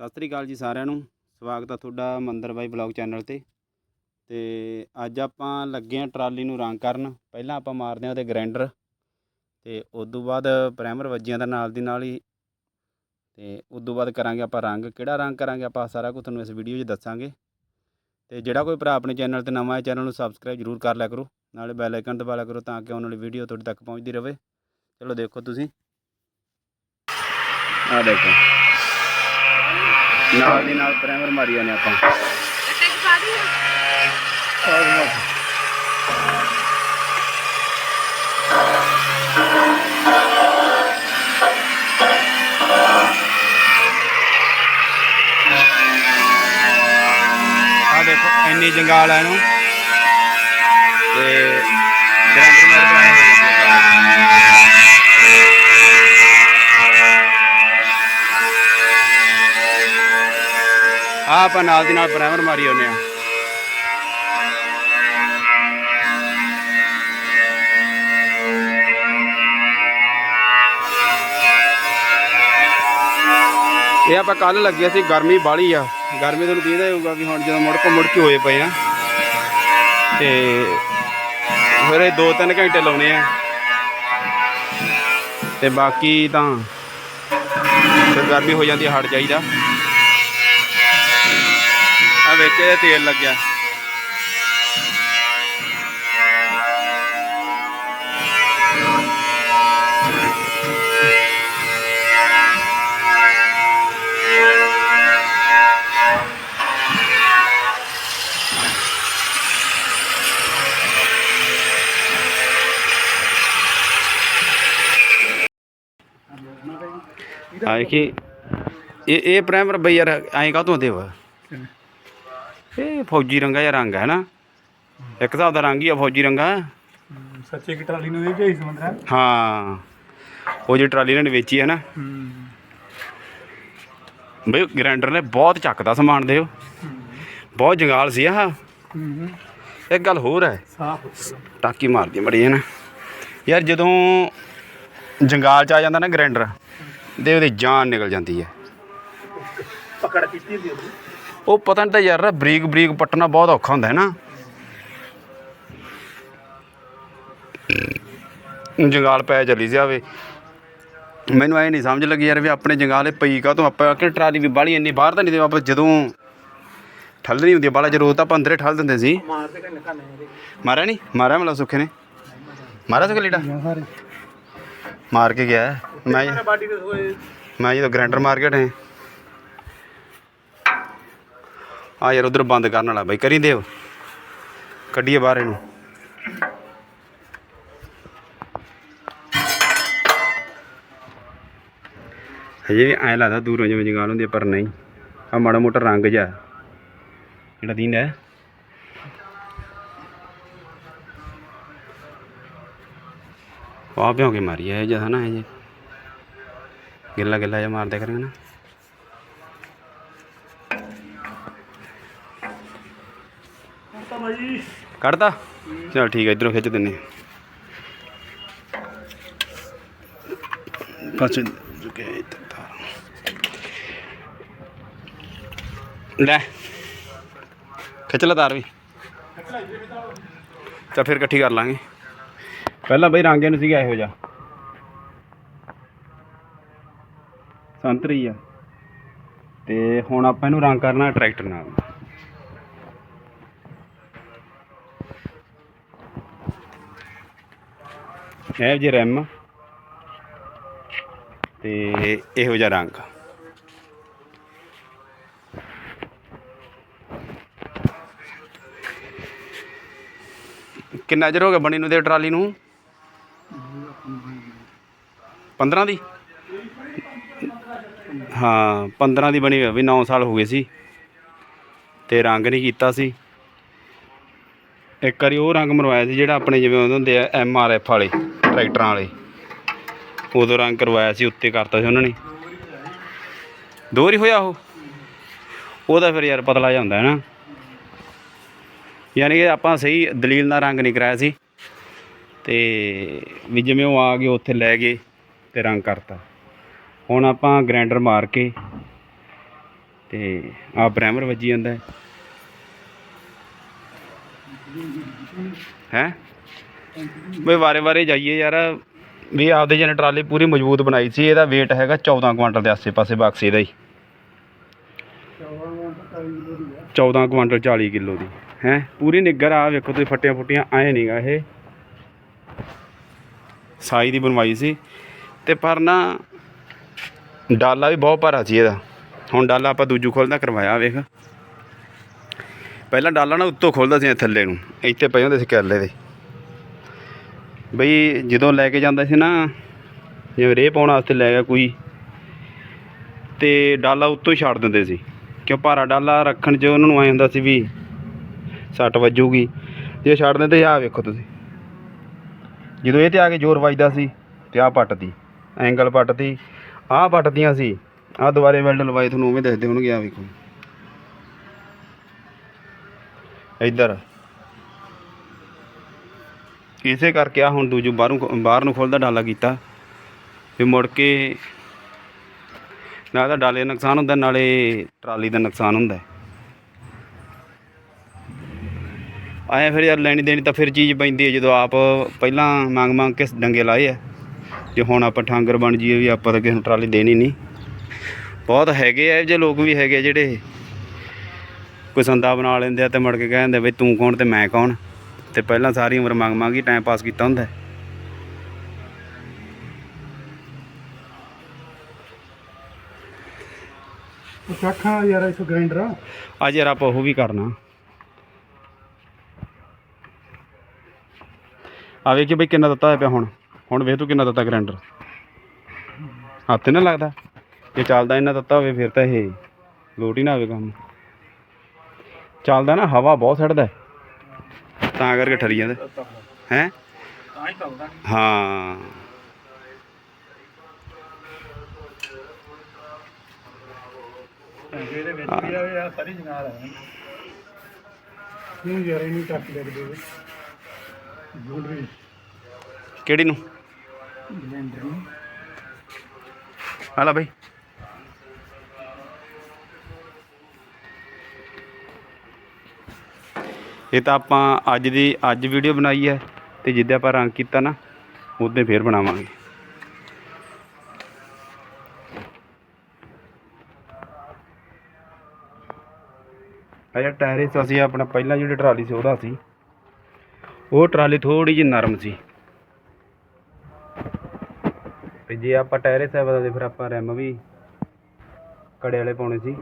ਸਤਿ ਸ੍ਰੀ ਅਕਾਲ ਜੀ ਸਾਰਿਆਂ ਨੂੰ। ਸਵਾਗਤ ਆ ਤੁਹਾਡਾ ਮੰਦਰ ਬਾਈ ਬਲੌਗ ਚੈਨਲ ਤੇ। ਤੇ ਅੱਜ ਆਪਾਂ ਲੱਗੇ ਆ ਟਰਾਲੀ ਨੂੰ ਰੰਗ ਕਰਨ। ਪਹਿਲਾਂ ਆਪਾਂ ਮਾਰਦੇ ਆ ਉਹਦੇ ਗ੍ਰੈਂਡਰ। ਤੇ ਉਸ ਤੋਂ ਬਾਅਦ ਪ੍ਰਾਈਮਰ ਵੱਜੀਆਂ ਦਾ ਨਾਲ ਦੀ ਨਾਲ ਹੀ। ਤੇ ਉਸ ਤੋਂ ਬਾਅਦ ਕਰਾਂਗੇ ਆਪਾਂ ਰੰਗ। ਕਿਹੜਾ ਰੰਗ ਕਰਾਂਗੇ ਆਪਾਂ ਸਾਰਾ ਕੁਝ ਤੁਹਾਨੂੰ ਇਸ ਵੀਡੀਓ 'ਚ ਦੱਸਾਂਗੇ। ਤੇ ਜਿਹੜਾ ਕੋਈ ਭਰਾ ਆਪਣੇ ਚੈਨਲ ਤੇ ਨਵਾਂ ਹੈ, ਚੈਨਲ ਨੂੰ ਸਬਸਕ੍ਰਾਈਬ ਜ਼ਰੂਰ ਕਰ ਲਿਆ ਕਰੋ। ਨਾਲੇ ਬੈਲ ਆਈਕਨ ਦਬਾ ਲਿਆ ਕਰੋ ਤਾਂ ਕਿ ਆਉਣ ਵਾਲੀ ਵੀਡੀਓ ਤੁਹਾਡੇ ਤੱਕ ਪਹੁੰਚਦੀ ਰਹੇ। ਚਲੋ ਦੇਖੋ ਤੁਸੀਂ। ਆਹ ਦੇਖੋ। ਨਾਲ ਦੀ ਨਾਲ ਪ੍ਰਾਈਮਰ ਮਾਰੀ ਜਾਂਦੇ ਆਪਾਂ। ਆ ਦੇਖੋ, ਇੰਨੀ ਜੰਗਾਲ ਹੈ ਇਹਨੂੰ। ਤੇ ਗ੍ਰਾਈਂਡਰ ਮੇਰੇ ਕੋਲ ਆ ਆਪਾਂ ਨਾਲ ਦੀ ਨਾਲ ਪ੍ਰਾਈਮਰ ਮਾਰੀ ਆਉਂਦੇ ਆ। ਇਹ ਆਪਾਂ ਕੱਲ ਲੱਗੇ ਸੀ ਗਰਮੀ ਬਾਹਲੀ ਆ। ਗਰਮੀ ਤੁਹਾਨੂੰ ਦੀਦਾ ਹੋਊਗਾ ਵੀ ਹੁਣ ਜਦੋਂ ਮੁੜ ਕੇ ਮੁੜ ਕੇ ਹੋਏ ਪਏ ਆ। ਤੇ ਫਿਰ ਇਹ 2-3 ਘੰਟੇ ਲਾਉਣੇ ਆ। ਤੇ ਬਾਕੀ ਤਾਂ ਫਿਰ ਗਰਮੀ ਹੋ ਜਾਂਦੀ ਆ, ਹਟ ਜਾਈਦਾ। ਵਿੱਚ ਇਹ ਤੇਲ ਲੱਗਿਆ। ਆ ਕਿ? ਇਹ ਇਹ ਪ੍ਰਾਈਮਰ ਬਈ ਯਾਰ ਐਂ ਕਾਹ ਦੇਵਾ ਇਹ ਫੌਜੀ ਰੰਗਾ ਜਾਂ ਰੰਗ ਹੈ ਨਾ। ਇੱਕ ਹਿਸਾਬ ਦਾ ਰੰਗ ਹੀ ਆ ਫੌਜੀ ਰੰਗਾ। ਸੱਚੇ ਕਿ ਟਰਾਲੀ ਨੂੰ ਇਹ ਭੇਜ ਸਮੁੰਦਰਾ ਹਾਂ? ਉਹ ਜਿਹੜੀ ਟਰਾਲੀ ਇਹਨਾਂ ਨੇ ਵੇਚੀ ਹੈ ਨਾ। ਬਈ ਗ੍ਰਾਈਂਡਰ ਨੇ ਬਹੁਤ ਚੱਕਦਾ ਸਮਾਨ ਦੇ ਉਹ ਬਹੁਤ ਜੰਗਾਲ ਸੀ ਆਹ। ਇੱਕ ਗੱਲ ਹੋਰ ਹੈ। ਸਾਫ਼ ਟਾਕੀ ਮਾਰਦੀ ਮੜੀ ਹੈ ਨਾ। ਯਾਰ ਜਦੋਂ ਜੰਗਾਲ ਚ ਆ ਜਾਂਦਾ ਨਾ ਗ੍ਰਾਈਂਡਰ ਦੇ ਉਹਦੀ ਜਾਨ ਨਿਕਲ ਜਾਂਦੀ ਹੈ। ਪਕੜ ਕੀਤੀ ਦੀ ਉਹਦੀ। ਉਹ ਪਤਾ ਨਹੀਂ ਤਾਂ ਯਾਰ ਬਰੀਕ ਬਰੀਕ ਪੱਟਣਾ ਬਹੁਤ ਔਖਾ ਹੁੰਦਾ ਹੈ ਨਾ। ਜੰਗਾਲ ਪੈ ਚੱਲੀ ਆਵੇ ਮੈਨੂੰ ਐ ਨਹੀਂ ਸਮਝ ਲੱਗੀ ਯਾਰ ਵੀ ਆਪਣੇ ਜੰਗਾਲੇ ਪਈ ਕਾ ਤੋਂ ਆਪਾਂ ਕਿ ਟਰਾਲੀ ਵੀ ਬਾਹਲੀ ਇੰਨੀ ਬਾਹਰ ਤਾਂ ਨਹੀਂ ਦੇ ਆਪਾਂ ਜਦੋਂ ਠੱਲ ਨਹੀਂ ਹੁੰਦੀ ਬਾਲਾ ਜਦੋਂ ਤਾਂ ਆਪਾਂ ਅੰਦਰੇ ਠੱਲ ਦਿੰਦੇ ਸੀ। ਮਾਰਿਆ ਨਹੀਂ? ਮਾਰਿਆ ਮਤਲਬ ਸੁੱਖੇ ਨੇ? ਮਾਰਿਆ ਸੁੱਖੇ ਲੀੜਾ? ਮਾਰ ਕੇ ਗਿਆ। ਹੈ। ਮੈਂ ਮੈਂ ਜਦੋਂ ਗ੍ਰਾਈਂਡਰ ਮਾਰ ਕੇ ਹਟੇ। ਆ ਯਾਰ ਉਧਰ ਬੰਦ ਕਰਨ ਵਾਲਾ ਬਾਈ, ਕਰੀ ਦੇਵ ਕੱਢੀਏ ਬਾਹਰ ਇਹਨੂੰ। ਹਜੇ ਵੀ ਐਂ ਲੱਗਦਾ ਦੂਰੋਂ ਜਿਵੇਂ ਜਗਾਲ ਹੁੰਦੀ ਪਰ ਨਹੀਂ। ਆ ਮਾੜਾ ਮੋਟਾ ਰੰਗ ਜਿਹਾ ਜਿਹੜਾ ਦੀਂਦਾ ਹੈ। ਆ ਭਿਉਂ ਕੇ ਮਾਰੀ ਹੈ ਜਦਾ ਨਾ ਇਹ ਜੇ। ਗਿੱਲਾ ਗਿੱਲਾ ਜਿਹਾ ਮਾਰਦੇ ਕਰਾਂਗੇ ਨਾ। ਤਾਂ ਭਾਈ ਕੱਢਤਾ ਚਲ ਠੀਕ ਹੈ ਇਧਰੋਂ ਖਿੱਚ ਦਿੰਨੇ ਪਾਸੇ ਜੁਕੇ ਇੱਧਰ ਤਾਰ ਲੈ। ਖਿੱਚ ਲੈ ਤਾਰ ਵੀ। ਤਾਂ ਫਿਰ ਇਕੱਠੀ ਕਰ ਲਾਂਗੇ। ਪਹਿਲਾਂ ਬਈ ਰੰਗ ਇਹਨੂੰ ਸੀਗਾ ਇਹੋ ਜਿਹਾ। ਸੰਤਰੀ ਆ। ਤੇ ਹੁਣ ਆਪਾਂ ਇਹਨੂੰ ਰੰਗ ਕਰਨਾ ਟਰੈਕਟਰ ਨਾਲ। ਇਹ ਜੇ ਰੈਮ। ਤੇ ਇਹੋ ਜਿਹਾ ਰੰਗ। ਕਿੰਨਾ ਚਿਰ ਹੋ ਗਿਆ ਬਣੀ ਨੂੰ ਦੇ ਟਰਾਲੀ ਨੂੰ? 15 ਦੀ? ਹਾਂ 15 ਦੀ ਬਣੀ ਹੋਈ ਵੀ 9 ਸਾਲ ਹੋ ਗਏ ਸੀ। ਤੇ ਰੰਗ ਨਹੀਂ ਕੀਤਾ ਸੀ। ਇੱਕ ਵਾਰੀ ਉਹ ਰੰਗ ਮਰਵਾਇਆ ਸੀ ਜਿਹੜਾ ਆਪਣੇ ਜਿਵੇਂ ਹੁੰਦੇ ਆ, ਐਮ ਆਰ ਐਫ ਵਾਲੇ। ਟਰੈਕਟਰਾਂ ਵਾਲੇ। ਉਦੋਂ ਰੰਗ ਕਰਵਾਇਆ ਸੀ, ਉੱਤੇ ਕਰਤਾ ਸੀ ਉਹਨਾਂ ਨੇ। ਦੋ ਵਾਰੀ ਹੋਇਆ ਉਹ। ਉਹਦਾ ਫਿਰ ਯਾਰ ਪਤਲਾ ਜਿਹਾ ਹੁੰਦਾ ਹੈ ਨਾ। ਯਾਨੀ ਕਿ ਆਪਾਂ ਸਹੀ ਦਲੀਲ ਨਾਲ ਰੰਗ ਨਹੀਂ ਕਰਾਇਆ ਸੀ। ਤੇ ਵੀ ਜਿਵੇਂ ਉਹ ਆ ਗਏ, ਉੱਥੇ ਲੈ ਗਏ ਤੇ ਰੰਗ ਕਰਤਾ। ਹੁਣ ਆਪਾਂ ਗ੍ਰਾਈਂਡਰ ਮਾਰ ਕੇ ਤੇ ਆ ਪ੍ਰਾਈਮਰ ਵੱਜੀ ਜਾਂਦਾ ਹੈ। ਹੈ? ਵੀ ਵਾਰੇ ਵਾਰੇ ਜਾਈਏ ਯਾਰ। ਵੀ ਆਪਦੇ ਜਨ ਟਰਾਲੀ ਪੂਰੀ ਮਜ਼ਬੂਤ ਬਣਾਈ ਸੀ, ਇਹਦਾ weight ਹੈਗਾ 14 ਕੁਆਂਟਲ ਦੇ ਆਸੇ-ਪਾਸੇ ਬਕਸੇ ਦਾ ਹੀ। 14 ਕੁਆਂਟਲ 40 ਕਿਲੋ ਦੀ, ਹੈ? ਪੂਰੀ ਨਿੱਗਰ ਆ, ਵੇਖੋ ਤੁਸੀਂ ਫੱਟੀਆਂ ਫੁੱਟੀਆਂ ਆਏ ਨਹੀਂਗਾ ਇਹ। ਸਾਈ ਦੀ ਬਣਵਾਈ ਸੀ। ਤੇ ਪਰ ਨਾ, ਡਾਲਾ ਵੀ ਬਹੁਤ ਭਾਰਾ ਸੀ ਇਹਦਾ। ਹੁਣ ਡਾਲਾ ਆਪਾਂ ਦੂਜੂ ਖੋਲਦਾ ਕਰਵਾਇਆ, ਵੇਖ। ਪਹਿਲਾਂ ਡਾਲਾ ਨਾ ਉੱਤੋਂ ਖੋਲਦਾ ਸੀ ਥੱਲੇ ਨੂੰ, ਇੱਥੇ ਪਏ ਹੁੰਦੇ ਸੀ ਕੈਲੇ ਦੇ। ਬਈ ਜਦੋਂ ਲੈ ਕੇ ਜਾਂਦਾ ਸੀ ਨਾ, ਜਿਵੇਂ ਰੇਹ ਪਾਉਣ ਵਾਸਤੇ ਲੈ ਗਿਆ ਕੋਈ, ਤੇ ਡਾਲਾ ਉੱਤੋਂ ਹੀ ਛੱਡ ਦਿੰਦੇ ਸੀ। ਕਿਉਂ ਭਾਰਾ ਡਾਲਾ ਰੱਖਣ 'ਚ ਉਹਨਾਂ ਨੂੰ ਐ ਹੁੰਦਾ ਸੀ ਵੀ ਸੱਟ ਵੱਜੂਗੀ। ਜੇ ਛੱਡ ਦਿੰਦੇ, ਆਹ ਵੇਖੋ ਤੁਸੀਂ। ਜਦੋਂ ਇਹ ਤੇ ਆ ਕੇ ਜ਼ੋਰ ਵੱਜਦਾ ਸੀ ਤੇ ਆਹ ਪੱਟਦੀ ਐਂਗਲ ਪੱਟਦੀ ਆਹ ਪੱਟਦੀਆਂ ਸੀ, ਆਹ ਦੁਬਾਰੇ ਵੈਲਡ ਲਵਾਏ, ਤੁਹਾਨੂੰ ਉਵੇਂ ਦੱਸਦੇ ਹੋਣਗੇ ਆ ਵੇਖੋ। ਇੱਧਰ। ਇਸੇ ਕਰਕੇ ਆ ਹੁਣ ਦੂਜੂ ਬਾਹਰੋਂ ਬਾਹਰ ਨੂੰ ਖੋਲਦਾ ਡਾਲਾ ਕੀਤਾ। ਵੀ ਮੁੜ ਕੇ ਨਾਲ ਤਾਂ ਡਾਲੇ ਦਾ ਨੁਕਸਾਨ ਹੁੰਦਾ, ਨਾਲੇ ਟਰਾਲੀ ਦਾ ਨੁਕਸਾਨ ਹੁੰਦਾ। ਆਏ ਫਿਰ ਯਾਰ ਲੈਣੀ ਦੇਣੀ ਤਾਂ ਫਿਰ ਚੀਜ਼ ਪੈਂਦੀ ਹੈ, ਜਦੋਂ ਆਪ ਪਹਿਲਾਂ ਮੰਗ ਮੰਗ ਕੇ ਡੰਗੇ ਲਾਏ ਆ। ਜੇ ਹੁਣ ਆਪਾਂ ਠਾਂਗਰ ਬਣ ਜਾਈਏ ਵੀ ਆਪਾਂ ਤਾਂ ਕਿਸੇ ਨੂੰ ਟਰਾਲੀ ਦੇਣੀ ਨਹੀਂ। ਬਹੁਤ ਹੈਗੇ ਆ ਜੇ ਲੋਕ ਵੀ ਹੈਗੇ ਆ ਜਿਹੜੇ ਕੋਈ ਸੰਦਾ ਬਣਾ ਲੈਂਦੇ ਆ ਤੇ ਮੁੜ ਕੇ ਕਹਿੰਦੇ ਬਈ ਤੂੰ ਕੌਣ ਤੇ ਮੈਂ ਕੌਣ? ਤੇ ਪਹਿਲਾਂ ਸਾਰੀ ਉਮਰ ਮੰਗ ਮੰਗ ਹੀ ਟਾਈਮ ਪਾਸ ਕੀਤਾ ਹੁੰਦਾ। ਚੱਖਾਂ ਯਾਰ ਇਸ ਗ੍ਰਾਈਂਡਰ ਅੱਜ ਯਾਰ ਆਪਾਂ ਉਹ ਵੀ ਕਰਨਾ। ਆ ਵੇਖ ਬਈ ਕਿੰਨਾ ਦਿੱਤਾ ਹੋਇਆ ਪਿਆ ਹੁਣ। ਹੁਣ ਵੇਖ ਤੂੰ ਕਿੰਨਾ ਦਿੱਤਾ ਗ੍ਰਾਈਂਡਰ ਹੱਥ ਨਾ ਲੱਗਦਾ। ਜੇ ਚੱਲਦਾ ਇੰਨਾ ਦਿੱਤਾ ਹੋਵੇ ਫਿਰ ਤਾਂ ਇਹ ਲੋਟ ਹੀ ਨਾ ਆਵੇ ਕੰਮ। ਚੱਲਦਾ ਨਾ ਹਵਾ ਬਹੁਤ ਛੱਡਦਾ। ਤਾਂ ਕਰਕੇ ਠਰੀ ਜਾਂਦਾ। ਹੈ? ਤਾਂ ਹੀ। ਚੱਲਦਾ ਹਾਂ ਇਹਦੇ ਵਿੱਚ ਵੀ ਆ ਸਾਰੀ ਜਨਾਲ ਹੈ ਨੂੰ? ਯਾਰ ਇਹਨੂੰ ਚੱਕ ਲੈ ਦੇ ਜੁਲਰੀ ਕਿਹੜੀ ਨੂੰ ਬਲੈਂਡਰ ਨੂੰ ਹਾਲਾ ਬਈ। ਇਹ ਤਾਂ ਆਪਾਂ ਅੱਜ ਦੀ, ਅੱਜ ਵੀਡੀਓ ਬਣਾਈ ਹੈ ਤੇ ਜਿੱਦਾਂ ਆਪਾਂ ਰੰਗ ਕੀਤਾ ਨਾ, ਉਦੋਂ ਫੇਰ ਬਣਾਵਾਂਗੇ। ਅਜਾ ਟਾਇਰਿਸ ਅਸੀਂ ਆਪਣਾ ਪਹਿਲਾਂ ਜਿਹੜੀ ਟਰਾਲੀ ਸੀ, ਉਹਦਾ ਸੀ। ਉਹ ਟਰਾਲੀ ਥੋੜੀ ਜਿਹੀ ਨਰਮ ਸੀ। ਤੇ ਜੇ ਆਪਾਂ ਟਾਇਰਿਸ ਹੈ ਬਦਲਦੇ ਫਿਰ ਆਪਾਂ ਰਿਮ ਵੀ ਕੜੇ ਵਾਲੇ ਪਾਉਣੇ ਸੀ।